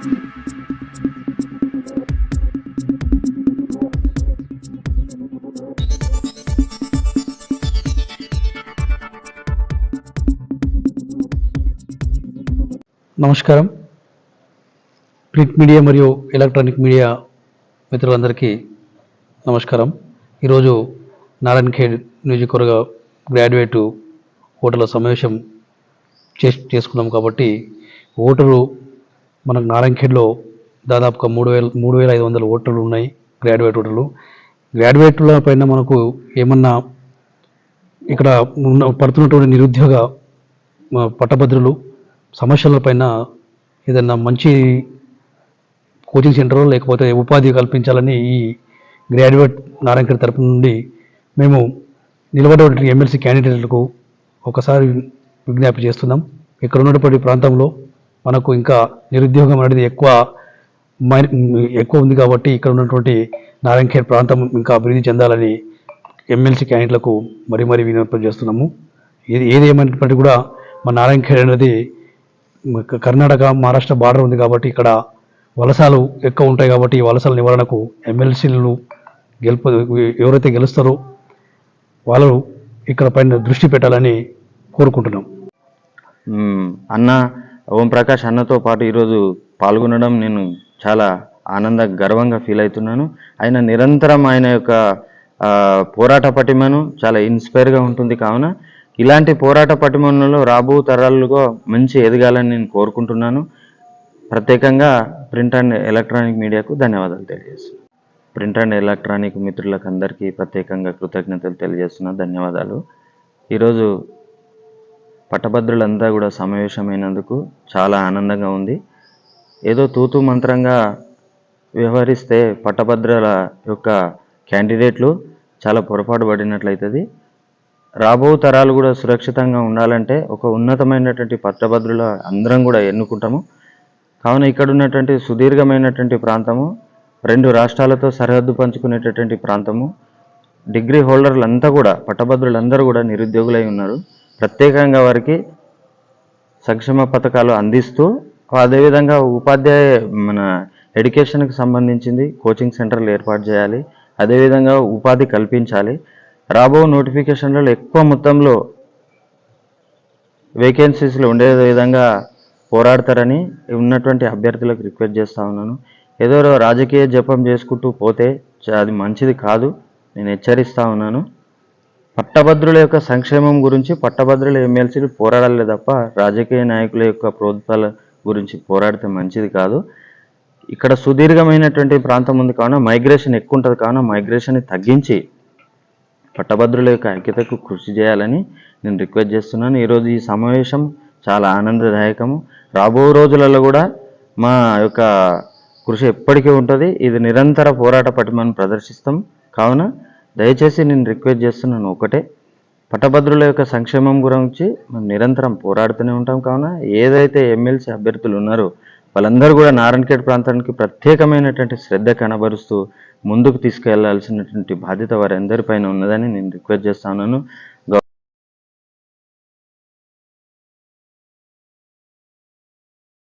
నమస్కారం. Print media మరియు electronic media మిత్రులందరికీ నమస్కారం. ఈరోజు నారాయణ ఖేడ్ నియోజకవర్గ గ్రాడ్యుయేట్ ఓటర్ల సమావేశం చేస్ చేసుకున్నాం కాబట్టి ఓటరు మనకు నారాయణఖేడ్లో దాదాపుగా మూడు వేల మూడు వేల ఐదు వందల ఓటర్లు ఉన్నాయి గ్రాడ్యుయేట్ ఓటర్లు. గ్రాడ్యుయేట్ల పైన మనకు ఏమన్నా ఇక్కడ ఉన్న పడుతున్నటువంటి నిరుద్యోగ పట్టభద్రులు సమస్యలపైన ఏదన్నా మంచి కోచింగ్ సెంటర్ లేకపోతే ఉపాధి కల్పించాలని ఈ గ్రాడ్యుయేట్ నారాయణఖేడ్ తరపు నుండి మేము నిలబడేటువంటి ఎమ్మెల్సీ క్యాండిడేట్లకు ఒకసారి విజ్ఞప్తి చేస్తున్నాం. ఇక్కడ ఉన్నటువంటి ప్రాంతంలో మనకు ఇంకా నిరుద్యోగం అనేది ఎక్కువ మై- ఎక్కువ ఉంది కాబట్టి ఇక్కడ ఉన్నటువంటి నారాయణఖేడ్ ప్రాంతం ఇంకా అభివృద్ధి చెందాలని ఎమ్మెల్సీ క్యాండిడేట్లకు మరీ మరీ విజ్ఞప్తి చేస్తున్నాము. ఏది ఏది ఏమైనప్పటికీ కూడా మా నారాయణఖేడ్ అనేది కర్ణాటక మహారాష్ట్ర బార్డర్ ఉంది కాబట్టి ఇక్కడ వలసలు ఎక్కువ ఉంటాయి కాబట్టి ఈ వలసల నివారణకు ఎమ్మెల్సీలు గెలుపు ఎవరైతే గెలుస్తారో వాళ్ళు ఇక్కడ పైన దృష్టి పెట్టాలని కోరుకుంటున్నాం. అన్న ఓం ప్రకాష్ అన్నతో పాటు ఈరోజు పాల్గొనడం నేను చాలా ఆనంద గర్వంగా ఫీల్ అవుతున్నాను. ఆయన నిరంతరం ఆయన యొక్క పోరాట పటిమను చాలా ఇన్స్పైర్గా ఉంటుంది కావున ఇలాంటి పోరాట పటిమలలో రాబో తరాలుగా మంచి ఎదగాలని నేను కోరుకుంటున్నాను. ప్రత్యేకంగా ప్రింట్ అండ్ ఎలక్ట్రానిక్ మీడియాకు ధన్యవాదాలు తెలియజేస్తున్నాను. ప్రింట్ అండ్ ఎలక్ట్రానిక్ మిత్రులకు అందరికీ ప్రత్యేకంగా కృతజ్ఞతలు తెలియజేస్తున్నా ధన్యవాదాలు. ఈరోజు పట్టభద్రులంతా కూడా సమావేశమైనందుకు చాలా ఆనందంగా ఉంది. ఏదో తూతు మంత్రంగా వ్యవహరిస్తే పట్టభద్రుల యొక్క క్యాండిడేట్లు చాలా పొరపాటు పడినట్లయితుంది. రాబో తరాలు కూడా సురక్షితంగా ఉండాలంటే ఒక ఉన్నతమైనటువంటి పట్టభద్రుల అందరం కూడా ఎన్నుకుంటాము. కావున ఇక్కడ ఉన్నటువంటి సుదీర్ఘమైనటువంటి ప్రాంతము రెండు రాష్ట్రాలతో సరిహద్దు పంచుకునేటటువంటి ప్రాంతము డిగ్రీ హోల్డర్లు అంతా కూడా పట్టభద్రులందరూ కూడా నిరుద్యోగులై ఉన్నారు. ప్రత్యేకంగా వారికి సంక్షేమ పథకాలు అందిస్తూ అదేవిధంగా ఉపాధ్యాయ మన ఎడ్యుకేషన్కి సంబంధించింది కోచింగ్ సెంటర్లు ఏర్పాటు చేయాలి. అదేవిధంగా ఉపాధి కల్పించాలి. రాబో నోటిఫికేషన్లలో ఎక్కువ మొత్తంలో వేకెన్సీస్లో ఉండే విధంగా పోరాడతారని ఉన్నటువంటి అభ్యర్థులకు రిక్వెస్ట్ చేస్తా ఉన్నాను. ఏదో రాజకీయ జపం చేసుకుంటూ పోతే చ- అది మంచిది కాదు. నేను హెచ్చరిస్తూ ఉన్నాను. పట్టభద్రుల యొక్క సంక్షేమం గురించి పట్టభద్రుల ఎమ్మెల్సీలు పోరాడాలి తప్ప రాజకీయ నాయకుల యొక్క ప్రోత్సాల గురించి పోరాడితే మంచిది కాదు. ఇక్కడ సుదీర్ఘమైనటువంటి ప్రాంతం ఉంది కావున మైగ్రేషన్ ఎక్కువ ఉంటుంది కావున మైగ్రేషన్ని తగ్గించి పట్టభద్రుల యొక్క ఐక్యతకు కృషి చేయాలని నేను రిక్వెస్ట్ చేస్తున్నాను. ఈరోజు ఈ సమావేశం చాలా ఆనందదాయకము. రాబో రోజులలో కూడా మా యొక్క కృషి ఎప్పటికీ ఉంటుంది. ఇది నిరంతర పోరాట పటిమను ప్రదర్శిస్తాం. కావున దయచేసి నేను రిక్వెస్ట్ చేస్తున్నాను ఒకటే. పట్టభద్రుల యొక్క సంక్షేమం గురించి మనం నిరంతరం పోరాడుతూనే ఉంటాం. కావున ఏదైతే ఎమ్మెల్సీ అభ్యర్థులు ఉన్నారో వాళ్ళందరూ కూడా నారాయణఖేడ్ ప్రాంతానికి ప్రత్యేకమైనటువంటి శ్రద్ధ కనబరుస్తూ ముందుకు తీసుకెళ్ళాల్సినటువంటి బాధ్యత వారందరిపైన ఉన్నదని నేను రిక్వెస్ట్ చేస్తున్నాను